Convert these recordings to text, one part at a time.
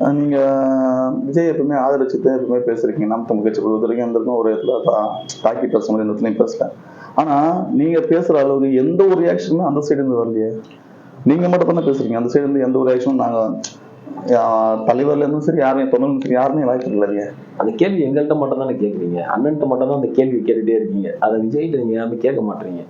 நீங்க விஜய் எப்பவுமே ஆதரிச்சுட்டு எப்பவுமே பேசுறீங்க நாம் தமிழ் கட்சி வரைக்கும் இருந்திருக்கும் ஒரு இடத்துல தாக்கி பேச மாதிரி எந்த இடத்துலையும் பேசல ஆனா நீங்க பேசுற அளவுக்கு எந்த ஒரு ரியாக்ஷனும் அந்த சைடு இருந்து வரலையே. நீங்க மட்டும் தானே பேசுறீங்க. அந்த சைடு இருந்து எந்த ஒரு ரியாக்ஷனும் நாங்க தலைவர்ல இருந்தும் சரி யாருமே தொழிலும் சரி யாருமே வாய்ப்பு இல்லைங்க அந்த கேள்வி எங்கள்கிட்ட மட்டும் தானே கேட்குறீங்க அண்ணன்ட்ட மட்டும் தான் அந்த கேள்வி கேட்டுட்டே இருக்கீங்க. அதை விஜய்கிட்ட நீங்க யாருமே கேட்க மாட்டீங்க.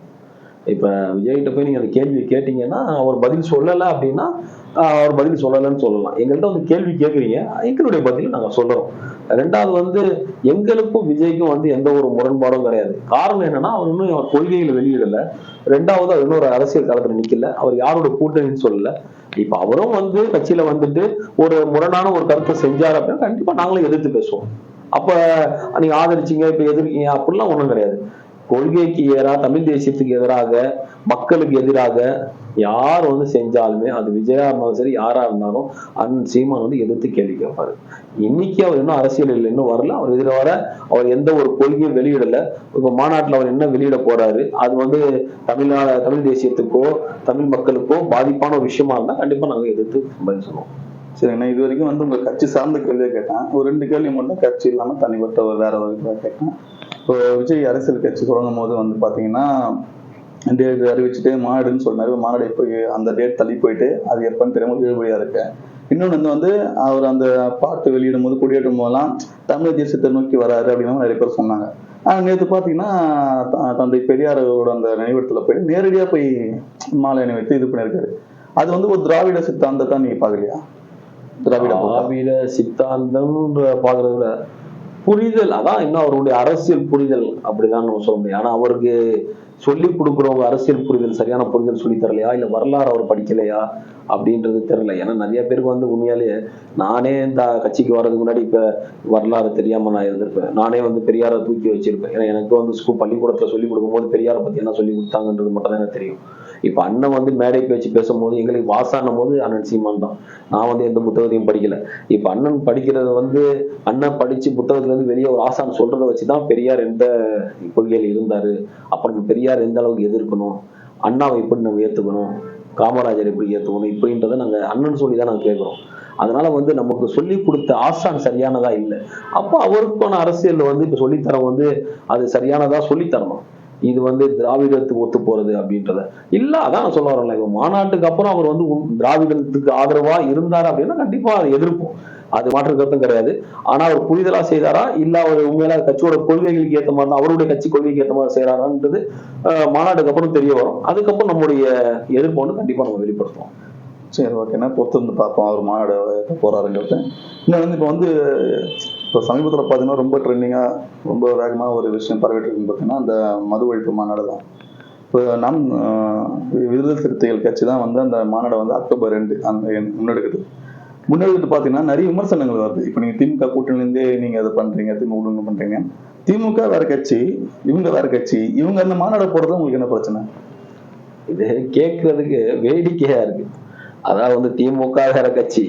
இப்ப விஜய்கிட்ட போய் நீங்க அந்த கேள்வி கேட்டீங்கன்னா அவர் பதில் சொல்லலை அப்படின்னா அவர் பதில் சொல்லலைன்னு சொல்லலாம். எங்கள்கிட்ட வந்து கேள்வி கேட்குறீங்க எங்களுடைய பதில் நாங்க சொல்றோம். ரெண்டாவது வந்து எங்களுக்கும் விஜய்க்கும் வந்து எந்த ஒரு முரண்பாடும் கிடையாது. காரணம் என்னன்னா அவர் இன்னும் அவர் கொள்கைகளை வெளியிடல. ரெண்டாவது அவர் இன்னொரு அரசியல் காலத்தில் நிக்கல. அவர் யாரோட கூட்டணின்னு சொல்லல. இப்ப அவரும் வந்து கட்சியில வந்துட்டு ஒரு முரணான ஒரு கருத்தை செஞ்சார் அப்படின்னா கண்டிப்பா நாங்களும் எதிர்த்து பேசுவோம். அப்ப நீங்க ஆதரிச்சீங்க இப்ப எதிர்க்கீங்க அப்படிலாம் ஒண்ணும் கிடையாது. கொள்கைக்கு எதிராக தமிழ் தேசியத்துக்கு எதிராக மக்களுக்கு எதிராக யார் வந்து செஞ்சாலுமே அது விஜயா இருந்தாலும் சரி யாரா இருந்தாலும் அண்ணன் சீமான் வந்து எதிர்த்து கேள்வி கேட்பாரு. இன்னைக்கு அவர் இன்னும் அரசியல் இன்னும் வரல. அவர் எதிர வர அவர் எந்த ஒரு கொள்கையும் வெளியிடல. இப்ப மாநாட்டுல அவர் என்ன வெளியிட போறாரு அது வந்து தமிழ்நாடு தமிழ் தேசியத்துக்கோ தமிழ் மக்களுக்கோ பாதிப்பான ஒரு விஷயமா இருந்தா கண்டிப்பா நாங்க எதிர்த்து பதில் சொல்லுவோம். சரி நான் இது வரைக்கும் வந்து உங்க கட்சி சார்ந்த கேள்வியை கேட்டேன். ஒரு ரெண்டு கேள்வி மட்டும் கட்சி இல்லாம தனிப்பட்ட ஒரு வேற ஒரு கேட்டேன். இப்போ விஜய் அரசியல் கட்சி தொடங்கும் போது வந்து பாத்தீங்கன்னா டேட் அறிவிச்சுட்டு மாநாடுன்னு சொன்னாரு. மாநாடு எப்போ அந்த டேட் தள்ளி போயிட்டு அது எப்பன்னு தெரியாம இழுபடியா இருக்கு. இன்னொன்று வந்து வந்து அவர் அந்த பாட்டு வெளியிடும் போது கொடியேற்றும் போதெல்லாம் தமிழ் தேசத்தை நோக்கி வராரு அப்படின்னு நிறைய பேர் சொன்னாங்க. ஆனா நேற்று பார்த்தீங்கன்னா தந்தை பெரியாரோட அந்த நினைவிடத்துல போய் நேரடியா போய் மாலை அணிவித்து இது பண்ணியிருக்காரு. அது வந்து ஒரு திராவிட சித்தாந்தத்தை நீங்க பார்க்கலையா திராவிட? திராவிட சித்தாந்தம் பாக்குறத விட புரிதல் அதான் இன்னும் அவருடைய அரசியல் புரிதல் அப்படிதான் நம்ம சொல்ல முடியும். ஆனா அவருக்கு சொல்லி கொடுக்குறவங்க அரசியல் புரிதல் சரியான புரிதல் சொல்லி தரலையா? இல்ல வரலாறு அவர் படிக்கலையா? அப்படின்றது தெரியல. ஏன்னா நிறைய பேருக்கு வந்து உண்மையாலேயே நானே இந்த கட்சிக்கு வர்றதுக்கு முன்னாடி இப்ப வரலாறு தெரியாம நான் இருந்திருப்பேன். நானே வந்து பெரியாரை தூக்கி வச்சிருப்பேன். ஏன்னா எனக்கு வந்து ஸ்கூல் பள்ளிக்கூடத்துல சொல்லி கொடுக்கும்போது பெரியாரை பத்தி என்ன சொல்லி கொடுத்தாங்கன்றது மட்டும் தான் எனக்கு தெரியும். இப்ப அண்ணன் வந்து மேடை பேச்சு பேசும்போது எங்களுக்கு வாசானும் போது அண்ணன் சீமான் தான். நான் வந்து எந்த புத்தகத்தையும் படிக்கல. இப்ப அண்ணன் படிக்கிறது வந்து அண்ணன் படிச்சு புத்தகத்துல இருந்து வெளியே ஒரு ஆசான் சொல்றதை வச்சுதான் பெரியார் எந்த கொள்கையில இருந்தாரு? அப்புறம் பெரியார் எந்த அளவுக்கு எதிர்க்கணும்? அண்ணாவை எப்படி நம்ம ஏத்துக்கணும்? காமராஜர் எப்படி ஏத்துக்கணும்? இப்படின்றத நாங்க அண்ணன் சொல்லி தான் நாங்கள் கேட்கிறோம். அதனால வந்து நமக்கு சொல்லி கொடுத்த ஆசான் சரியானதா இல்லை? அப்போ அவருக்கான அரசியல் வந்து இப்ப சொல்லித்தரம் வந்து அது சரியானதா சொல்லித்தரணும். இது வந்து திராவிடத்துக்கு ஒத்து போறது அப்படின்றத. இல்ல அதான் நான் சொல்ல வரல இப்போ மாநாட்டுக்கு அப்புறம் அவர் வந்து திராவிடத்துக்கு ஆதரவா இருந்தாரு அப்படின்னா கண்டிப்பா அதை எதிர்ப்போம். அது மாற்று கருத்தும் கிடையாது. ஆனா அவர் புரிதலா செய்தாரா? இல்ல அவர் உண்மையில கட்சியோட கொள்கைகளுக்கு ஏத்த மாதிரி தான் அவருடைய கட்சி கொள்கைக்கு ஏத்த மாதிரி செய்யறாரான்றது அஹ், மாநாட்டுக்கு அப்புறம் தெரிய வரும். அதுக்கப்புறம் நம்முடைய எதிர்ப்பு வந்து கண்டிப்பா நம்ம வெளிப்படுத்துவோம். சரி ஓகேண்ணா பொறுத்து பார்ப்போம். அவர் மாநாடு போறாருங்கிறது. இன்னும் வந்து இப்போ வந்து இப்போ சமீபத்தில் பார்த்தீங்கன்னா ரொம்ப ட்ரெண்டிங்காக ரொம்ப வேகமாக ஒரு விஷயம் பரவிட்டு இருக்குன்னு பார்த்தீங்கன்னா அந்த மது ஒழிப்பு மாநாடு தான். இப்போ நம் விடுதலை சிறுத்தைகள் கட்சி தான் வந்து அந்த மாநாடை வந்து அக்டோபர் ரெண்டு அந்த முன்னெடுக்குது. முன்னெடுத்து பார்த்தீங்கன்னா நிறைய விமர்சனங்கள் வருது. இப்போ நீங்கள் திமுக கூட்டணிலிருந்தே நீங்கள் அதை பண்ணுறீங்க திமுக கூட்டணி பண்ணுறீங்க திமுக வேற கட்சி இவங்க வேற கட்சி இவங்க அந்த மாநாடு போடுறது உங்களுக்கு என்ன பிரச்சனை? இது கேட்கறதுக்கு வேடிக்கையா இருக்கு. அதாவது வந்து திமுக வேற கட்சி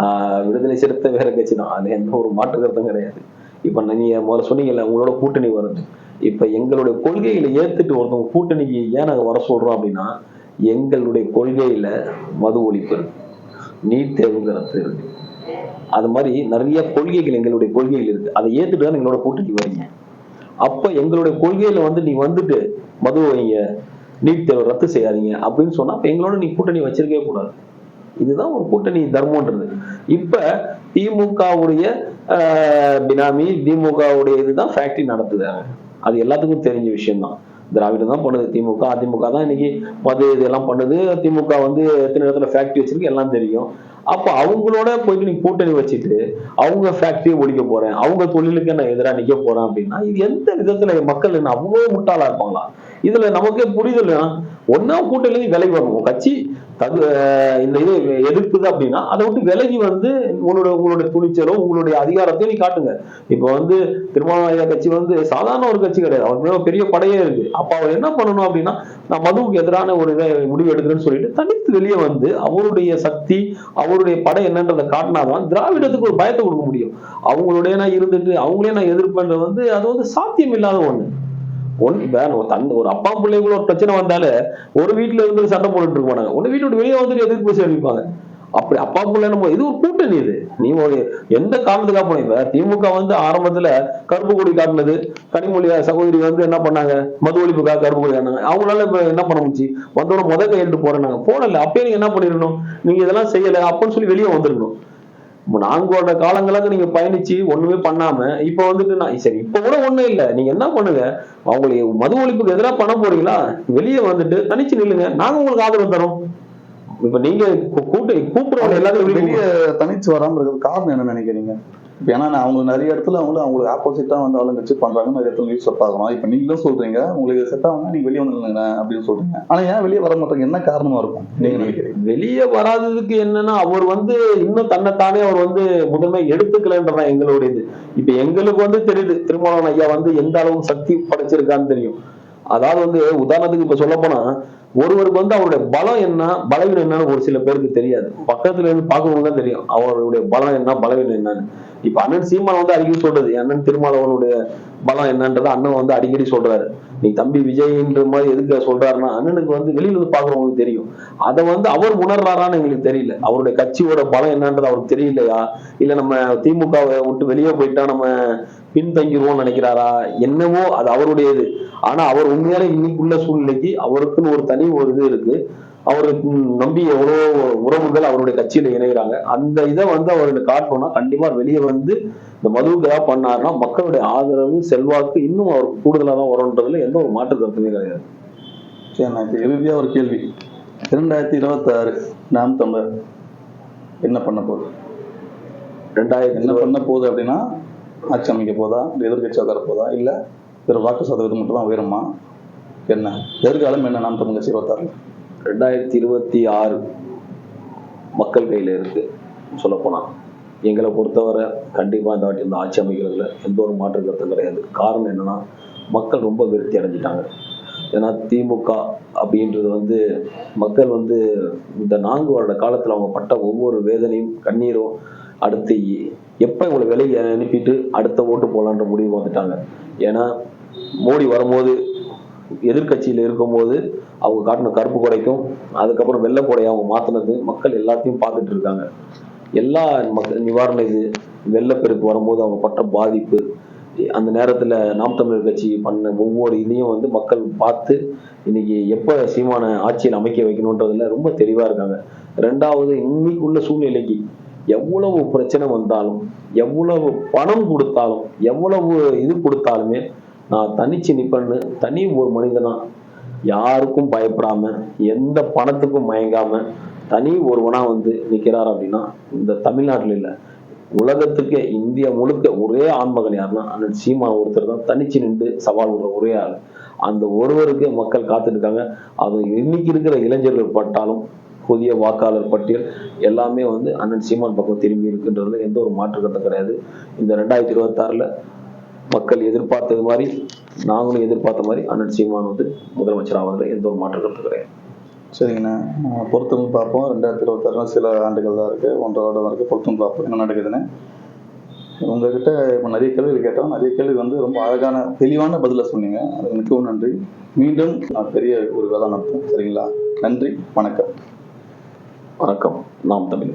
ஆஹ் விடுதலை சிறுத்தை வேற கட்சி தான். அது எந்த ஒரு மாற்று கருத்தும் கிடையாது. இப்ப நீங்க முதல்ல சொன்னீங்கல்ல உங்களோட கூட்டணி வருது. இப்ப எங்களுடைய கொள்கைகளை ஏத்துட்டு ஒருத்தவங்க கூட்டணிக்கு ஏன் நாங்க வர சொல்றோம் அப்படின்னா எங்களுடைய கொள்கையில மது ஒழிப்பு. இருக்கு நீட் தேர்வுங்கிற ரத்து இருக்கு அது மாதிரி நிறைய கொள்கைகள் எங்களுடைய கொள்கைகள் இருக்கு. அதை ஏத்துட்டு தான் எங்களோட கூட்டணி வரீங்க. அப்ப எங்களுடைய கொள்கையில வந்து நீ வந்துட்டு மது வைங்க நீட் தேர்வு ரத்து செய்யாதீங்க அப்படின்னு சொன்னா அப்ப எங்களோட நீ கூட்டணி வச்சிருக்கவே கூடாது. இதுதான் ஒரு கூட்டணி தர்மம்ன்றது. இப்ப திமுகவுடைய ஆஹ், பினாமி திமுகவுடைய இதுதான் ஃபேக்டரி நடத்துதாங்க அது எல்லாத்துக்கும் தெரிஞ்ச விஷயம்தான். திராவிடம் தான் பண்ணுது. திமுக அதிமுக தான் இன்னைக்கு மது இதெல்லாம் பண்ணுது. திமுக வந்து எத்தனை இடத்துல ஃபேக்டரி வச்சிருக்கு எல்லாம் தெரியும். அப்போ அவங்களோட போயிட்டு நீ கூட்டணி வச்சுட்டு அவங்க ஃபேக்டரியை ஒழிக்க போறேன். அவங்க தொழிலுக்கு நான் எதிராக நிக்க போறேன் அப்படின்னா இது எந்த விதத்துல மக்கள் என்ன அவ்வளோ முட்டாளா இருப்பாங்களா? இதுல நமக்கே புரிதல் ஒன்னா கூட்டணி விலகி வரணும் கட்சி தகு இந்த இது எதிர்க்குது அப்படின்னா அதை விட்டு விலகி வந்து உங்களோட உங்களுடைய துணிச்சலோ உங்களுடைய அதிகாரத்தையும் நீ காட்டுங்க. இப்போ வந்து திருமாவளவன் கட்சி வந்து சாதாரண ஒரு கட்சி கிடையாது. அவர் மேல பெரிய படையே இருக்கு. அப்ப அவர் என்ன பண்ணணும் அப்படின்னா நான் மதுவுக்கு எதிரான ஒரு இதை முடிவு எடுக்கிறேன்னு சொல்லிட்டு தனித்து வெளியே வந்து அவருடைய சக்தி அவருடைய படை என்னன்றதை காட்டினாதான் திராவிடத்துக்கு ஒரு பயத்தை கொடுக்க முடியும். அவங்களுடைய நான் இருந்துட்டு அவங்களே நான் எதிர்ப்புன்றது வந்து அது வந்து சாத்தியம் இல்லாத ஒண்ணு. ஒன் இப்ப நம்ம ஒரு அப்பா பிள்ளைக்குள்ள ஒரு பிரச்சனை வந்தாலே ஒரு வீட்டுல இருந்து சண்டை போட்டுட்டு இருப்பாங்க ஒன்னு வீட்டு விட்டு வெளியே வந்துட்டு எதிர்ப்பு தெரிவிப்பாங்க அப்படி அப்பா பிள்ளை நம்ம இது ஒரு கூட்டணி இது. நீ ஒரு எந்த காரணத்துக்காக போன இப்ப திமுக வந்து ஆரம்பத்துல கருப்பு கொடி காட்டினது. கனிமொழி சகோதரி வந்து என்ன பண்ணாங்க? மது ஒழிப்புக்காக கருப்பு கொடி காட்டினாங்க. அவங்களால இப்ப என்ன பண்ண முடிச்சு வந்தோட முத கையெழுத்து போறேன்னாங்க போடல. அப்பயே நீங்க என்ன பண்ணிருக்கணும் நீங்க இதெல்லாம் செய்யல. அப்படின்னு சொல்லி வெளியே வந்துருக்கணும் நான்கு வருட காலங்களுக்கு நீங்க பயணிச்சு ஒண்ணுமே பண்ணாம இப்ப வந்துட்டு நான் சரி இப்ப கூட ஒண்ணும் இல்ல. நீங்க என்ன பண்ணுங்க? அவங்களுக்கு மது ஒழிப்புக்கு எதிராக பண்ண போறீங்களா? வெளியே வந்துட்டு தனிச்சு நில்லுங்க. நாங்க உங்களுக்கு ஆதரவு தரோம். இப்ப நீங்க கூட்டு கூப்பிடுறவங்க எல்லாத்தையும் வெளியே தனிச்சு வராம இருக்கிறது காரணம் என்ன நினைக்கிறீங்க? ஏன்னா நான் அவங்க நிறைய இடத்துல அவங்களும் அவங்களுக்கு ஆப்போசிட்டா வந்து ஆளுங்கட்சி பண்றாங்க. நிறைய இடத்துல நியூஸ் பார்க்கலாம் இப்ப நீங்களும் சொல்றீங்க? உங்களுக்கு செட் ஆகுங்க நீங்க வெளியே வந்து அப்படின்னு சொல்றீங்க. ஆனா ஏன் வெளியே வர மாட்டாங்க? என்ன காரணமா இருக்கும்? நீங்க நினைக்கிறீங்க? வெளியே வராததுக்கு என்னன்னா அவர் வந்து இன்னும் தன்னைத்தானே அவர் வந்து முதன்மை எடுத்துக்கலன்றதான் எங்களுடைய இது இப்ப எங்களுக்கு வந்து தெரியுது திருமாவளவன் ஐயா வந்து எந்த அளவுக்கு சக்தி படைச்சிருக்கான்னு தெரியும். அதாவது வந்து உதாரணத்துக்கு இப்ப சொல்ல போனா ஒருவருக்கு வந்து அவருடைய பலம் என்ன பலவீனம் என்னன்னு ஒரு சில பேருக்கு தெரியாது. பக்கத்துல இருந்து பார்க்கறவங்க தான் தெரியும். அவருடைய பலம் என்ன பலவீனம் என்னன்னு. இப்ப அண்ணன் சீமான் வந்து அடிக்கடி சொல்றது அண்ணன் திருமாவளவனுடைய பலம் என்னன்றதை அண்ணன் வந்து அடிக்கடி சொல்றாரு. நீ தம்பி விஜய்ன்ற மாதிரி எதுக்கு சொல்றாருன்னா அண்ணனுக்கு வந்து வெளியில இருந்து பாக்குறவங்களுக்கு தெரியும். அதை வந்து அவர் உணர்றாரான்னு எங்களுக்கு தெரியல. அவருடைய கட்சியோட பலம் என்னன்றது அவருக்கு தெரியலையா? இல்ல நம்ம திமுகவை விட்டு வெளியே போயிட்டா நம்ம பின்தங்கிருவோம்னு நினைக்கிறாரா? என்னவோ அது அவருடைய இது ஆனா அவர் உண்மையாலே இன்னைக்குள்ள சூழ்நிலைக்கு அவருக்குன்னு ஒரு தனி ஒரு இது இருக்கு. அவருக்கு நம்பி எவ்வளோ உறவுகள் அவருடைய கட்சியில இணைகிறாங்க அந்த இதை வந்து அவருக்கு காட்டணும்னா கண்டிப்பா வெளியே வந்து இந்த மதுவுக்கு ஏதாவது பண்ணாருன்னா மக்களுடைய ஆதரவு செல்வாக்கு இன்னும் அவர் கூடுதலா தான் வரும்ன்றதுல எந்த ஒரு மாற்று கருத்துமே கிடையாது. சரி நான் இப்ப இறுதியா ஒரு கேள்வி. இரண்டாயிரத்தி இருபத்தி ஆறு நாம் தமிழர் என்ன பண்ண போகுது? ரெண்டாயிரத்தி என்ன பண்ண போகுது அப்படின்னா ஆட்சி அமைக்க போதா? எதிர்கட்சி உட்கார போதா? இல்ல வெறும் வாக்கு சதவீதம் மட்டும் தான் உயருமா? என்ன? எதிர்காலம் என்ன நாம் தமிழ் கட்சி இருபத்தாறுல ரெண்டாயிரத்தி இருபத்தி ஆறு மக்கள் கையில் இருக்கு சொல்லப்போனால் எங்களை பொறுத்தவரை கண்டிப்பாக இந்த வாட்டி இந்த ஆட்சி அமைக்கிறதுல எந்த ஒரு மாற்று கருத்தும் கிடையாது. காரணம் என்னன்னா மக்கள் ரொம்ப விருத்தி அடைஞ்சிட்டாங்க. ஏன்னா திமுக அப்படின்றது வந்து மக்கள் வந்து இந்த நான்கு வருட காலத்தில் அவங்க பட்ட ஒவ்வொரு வேதனையும் கண்ணீரும் அடுத்து எப்போ இவங்களை வெளியே அனுப்பிட்டு அடுத்த ஓட்டு போகலான்ற முடிவு வந்துட்டாங்க. ஏன்னா மோடி வரும்போது எதிர்கட்சியில் இருக்கும்போது அவங்க காட்டின கருப்பு கொடைக்கும் அதுக்கப்புறம் வெள்ளை கொடையை அவங்க மாத்தினது மக்கள் எல்லாத்தையும் பார்த்துட்டு இருக்காங்க. எல்லா மக்கள் நிவாரண இது வெள்ளப்பெருக்கு வரும்போது அவங்க பட்ட பாதிப்பு அந்த நேரத்தில் நாம் தமிழர் கட்சி பண்ண ஒவ்வொரு இதையும் வந்து மக்கள் பார்த்து இன்னைக்கு எப்போ சீமான ஆட்சியில் அமைக்க வைக்கணுன்றதுல ரொம்ப தெளிவாக இருக்காங்க. ரெண்டாவது இன்னைக்கு உள்ள சூழ்நிலைக்கு எவ்வளவு பிரச்சனை வந்தாலும் எவ்வளவு பணம் கொடுத்தாலும் எவ்வளவு இது கொடுத்தாலுமே நான் தனிச்சு நிற்பேன்னு தனி ஒரு மனிதனா யாருக்கும் பயப்படாம எந்த பணத்துக்கும் மயங்காம தனி ஒருவனா வந்து நிக்கிறார் அப்படின்னா இந்த தமிழ்நாட்டில் இல்லை. உலகத்துக்கு இந்தியா முழுக்க ஒரே ஆண்மகன் யாருன்னா அண்ணன் சீமா ஒருத்தர் தான். தனிச்சு நின்று சவால் விடுற ஒரே ஆள். அந்த ஒருவருக்கு மக்கள் காத்துட்டு இருக்காங்க அது இன்னைக்கு இருக்கிற இளைஞர்கள் பட்டாலும் புதிய வாக்காளர் பட்டியல் எல்லாமே வந்து அண்ணன் சீமான் பக்கம் திரும்பி இருக்குன்றதுல எந்த ஒரு மாற்று கருத்தும் கிடையாது. இந்த ரெண்டாயிரத்தி இருபத்தாறுல மக்கள் எதிர்பார்த்தது மாதிரி நாங்களும் எதிர்பார்த்த மாதிரி அண்ணன் சீமான் வந்து முதலமைச்சர் ஆவதில் எந்த ஒரு மாற்று கருத்து கிடையாது. சரிங்கண்ணா. பொறுத்தவரை பார்ப்போம். ரெண்டாயிரத்தி இருபத்தாறு சில ஆண்டுகள் தான் இருக்கு. ஒன்றரை வருடம் தான் இருக்கு. பொறுத்தவரை பார்ப்போம். என்ன நடக்குதுன்னு. உங்ககிட்ட இப்போ நிறைய கேள்விகள் கேட்டோம். நிறைய கேள்வி வந்து ரொம்ப அழகான தெளிவான பதிலை சொன்னீங்க. அதுக்கு மிகவும் நன்றி. மீண்டும் நான் பெரிய ஒரு வேலை நடத்தும் சரிங்களா? நன்றி. வணக்கம். வணக்கம். நாம் தமிழ்